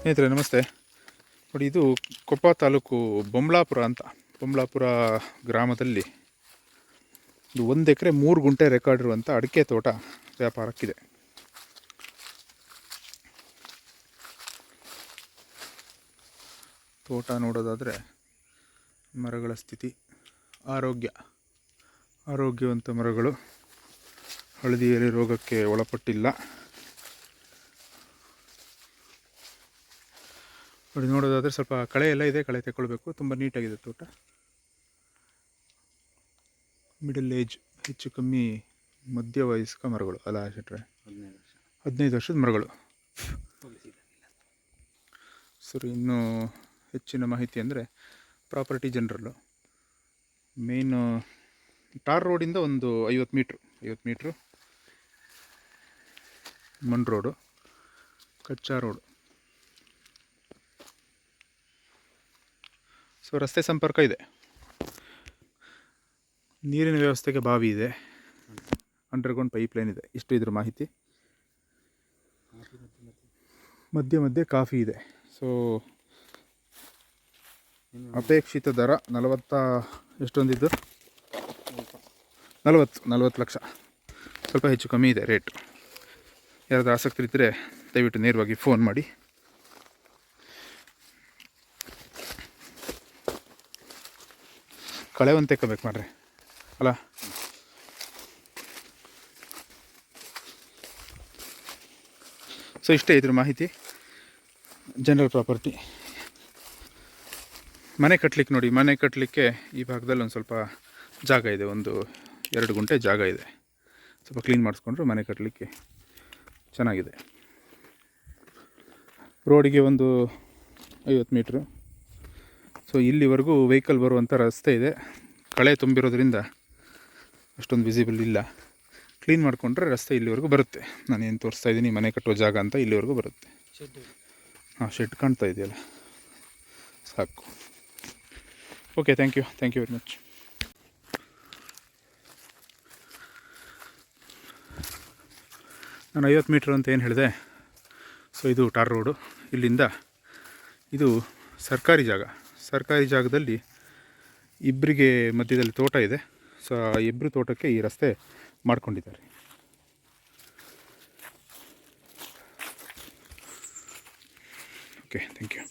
ಸ್ನೇಹಿತರೆ, ನಮಸ್ತೆ. ನೋಡಿ, ಇದು ಕೊಪ್ಪ ತಾಲೂಕು ಬೊಮ್ಲಾಪುರ ಅಂತ. ಬೊಮ್ಲಾಪುರ ಗ್ರಾಮದಲ್ಲಿ ಇದು ಒಂದು ಎಕರೆ ಮೂರು ಗುಂಟೆ ರೆಕಾರ್ಡ್ ಇರುವಂಥ ಅಡಿಕೆ ತೋಟ ವ್ಯಾಪಾರಕ್ಕಿದೆ. ತೋಟ ನೋಡೋದಾದರೆ ಮರಗಳ ಸ್ಥಿತಿ, ಆರೋಗ್ಯ, ಆರೋಗ್ಯವಂತ ಮರಗಳು, ಹಳದಿಯಲ್ಲಿ ರೋಗಕ್ಕೆ ಒಳಪಟ್ಟಿಲ್ಲ. ನೋಡಿ ನೋಡೋದಾದರೆ ಸ್ವಲ್ಪ ಕಳೆ ಎಲ್ಲ ಇದೆ ಕಳೆ ತಗೊಳ್ಬೇಕು ತುಂಬ ನೀಟಾಗಿದೆ ತೋಟ. ಮಿಡಲ್ ಏಜ್ ಹೆಚ್ಚು ಕಮ್ಮಿ ಮಧ್ಯ ವಯಸ್ಕ ಮರಗಳು. ಅಲ್ಲ ಶೆಟ್ರೆ ಹದಿನೈದು ವರ್ಷದ ಮರಗಳು. ಸರಿ ಇನ್ನೂ ಹೆಚ್ಚಿನ ಮಾಹಿತಿ ಅಂದರೆ ಪ್ರಾಪರ್ಟಿ ಜನರಲ್ಲು ಮೇಯ್ನು ಟಾರ್ ರೋಡಿಂದ ಒಂದು ಐವತ್ತು ಮೀಟ್ರು ಐವತ್ತು ಮೀಟ್ರು ಮಣ್ ರೋಡು ಕಚ್ಚಾ ರೋಡು ಸೊ ರಸ್ತೆ ಸಂಪರ್ಕ ಇದೆ. ನೀರಿನ ವ್ಯವಸ್ಥೆಗೆ ಬಾವಿ ಇದೆ. ಅಂಡರ್ಗ್ರೌಂಡ್ ಪೈಪ್ ಲೈನ್ ಇದೆ. ಇಷ್ಟು ಇದ್ರ ಮಾಹಿತಿ. ಮಧ್ಯೆ ಮಧ್ಯೆ ಕಾಫಿ ಇದೆ. ಸೊ ಅಪೇಕ್ಷಿತ ದರ ನಲವತ್ತ ಎಷ್ಟೊಂದಿದ್ದು? ನಲವತ್ತು ನಲವತ್ತು ಲಕ್ಷ. ಸ್ವಲ್ಪ ಹೆಚ್ಚು ಕಮ್ಮಿ ಇದೆ ರೇಟ್. ಯಾರಾದರೂ ಆಸಕ್ತಿ ಇದ್ದರೆ ದಯವಿಟ್ಟು ನೇರವಾಗಿ ಫೋನ್ ಮಾಡಿ. ಕಳೆ ಒಂದು ತೆಕ್ಕೋಬೇಕು ಮಾಡ್ರಿ. ಅಲ್ಲ ಸೊ ಇಷ್ಟೇ ಇದ್ರ ಮಾಹಿತಿ. ಜನರಲ್ ಪ್ರಾಪರ್ಟಿ ಮನೆ ಕಟ್ಟಲಿಕ್ಕೆ ನೋಡಿ, ಮನೆ ಕಟ್ಟಲಿಕ್ಕೆ ಈ ಭಾಗದಲ್ಲಿ ಒಂದು ಸ್ವಲ್ಪ ಜಾಗ ಇದೆ, ಒಂದು ಎರಡು ಗುಂಟೆ ಜಾಗ ಇದೆ. ಸ್ವಲ್ಪ ಕ್ಲೀನ್ ಮಾಡಿಸ್ಕೊಂಡ್ರು ಮನೆ ಕಟ್ಟಲಿಕ್ಕೆ ಚೆನ್ನಾಗಿದೆ. ರೋಡಿಗೆ ಒಂದು ಐವತ್ತು ಮೀಟ್ರು ಸೊ ಇಲ್ಲಿವರೆಗೂ ವೆಹಿಕಲ್ ಬರುವಂಥ ರಸ್ತೆ ಇದೆ. ಕಳೆ ತುಂಬಿರೋದ್ರಿಂದ ಅಷ್ಟೊಂದು ವಿಸಿಬಲ್ ಇಲ್ಲ. ಕ್ಲೀನ್ ಮಾಡಿಕೊಂಡ್ರೆ ರಸ್ತೆ ಇಲ್ಲಿವರೆಗೂ ಬರುತ್ತೆ. ನಾನು ಏನು ತೋರಿಸ್ತಾ ಇದ್ದೀನಿ ಮನೆ ಕಟ್ಟೋ ಜಾಗ ಅಂತ ಇಲ್ಲಿವರೆಗೂ ಬರುತ್ತೆ. ಹಾಂ ಶೆಡ್ ಕಾಣ್ತಾ ಇದೆಯಲ್ಲ. ಸಾಕು. Okay thank you thank you very much ನಾನು ಐವತ್ತು ಮೀಟ್ರ್ ಅಂತ ಏನು ಹೇಳಿದೆ? ಸೊ ಇದು ಟಾರ್ ರೋಡು. ಇಲ್ಲಿಂದ ಇದು ಸರ್ಕಾರಿ ಜಾಗ. ಸರ್ಕಾರಿ ಜಾಗದಲ್ಲಿ ಇಬ್ಬರಿಗೆ ಮಧ್ಯದಲ್ಲಿ ತೋಟ ಇದೆ. ಸೊ ಇಬ್ಬರು ತೋಟಕ್ಕೆ ಈ ರಸ್ತೆ ಮಾಡ್ಕೊಂಡಿದ್ದಾರೆ. Okay thank you